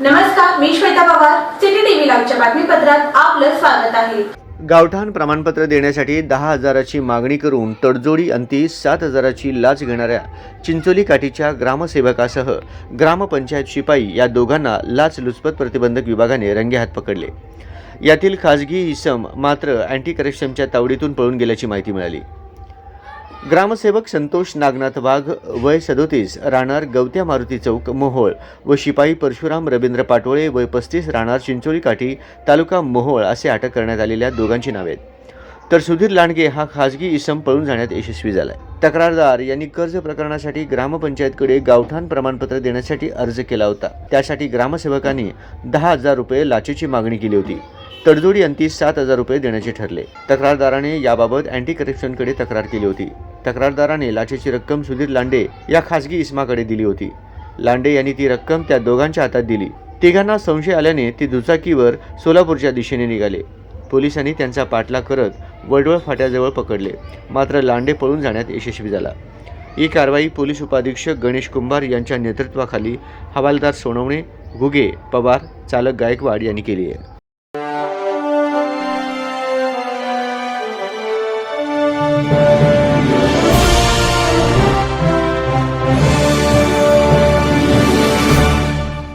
नमस्कार मी Shweta Pawar city TV लाईव्हच्या बातमीपत्रात आपलं स्वागत आहे. गावठाण प्रमाणपत्र देण्यासाठी दहा हजाराची मागणी करून तडजोडी अंती सात हजाराची लाच घेणाऱ्या चिंचोली काठीच्या ग्रामसेवकासह ग्रामपंचायत शिपाई या दोघांना लाचलुचपत प्रतिबंधक विभागाने रंगेहात पकडले. यातील खाजगी इसम मात्र अँटी करप्शनच्या तावडीतून पळून गेल्याची माहिती मिळाली. ग्रामसेवक संतोष नागनाथ वाघ वय सदोतीस राहणार गवत्या मारुती चौक मोहोळ व शिपाई परशुराम रवींद्र पाटोळे वय पस्तीस राहणार चिंचोळी काठी तालुका मोहोळ असे अटक करण्यात आलेल्या दोघांची नावे आहेत. तर सुधीर लांडगे हा खाजगी इसम पळून जाण्यात यशस्वी झालाय. तक्रारदार यांनी कर्ज प्रकरणासाठी ग्रामपंचायतकडे गावठाण प्रमाणपत्र देण्यासाठी अर्ज केला होता. त्यासाठी ग्रामसेवकांनी दहा हजार रुपये लाचेची मागणी केली होती. तडजोडी अंती सात हजार रुपये देण्याचे ठरले. तक्रारदाराने याबाबत अँटी करप्शनकडे तक्रार केली होती. तक्रारदाराने लाचेची रक्कम सुधीर लांडे या खासगी इस्माकडे दिली होती. लांडे यांनी ती रक्कम त्या दोघांच्या हातात दिली. तिघांना संशय आल्याने ती दुचाकीवर सोलापूरच्या दिशेने निघाले. पोलिसांनी त्यांचा पाठलाग करत वडवळ फाट्याजवळ पकडले. मात्र लांडे पळून जाण्यात यशस्वी झाला. ही कारवाई पोलीस उपाधीक्षक गणेश कुंभार यांच्या नेतृत्वाखाली हवालदार सोनवणे घुगे पवार चालक गायकवाड यांनी केली आहे.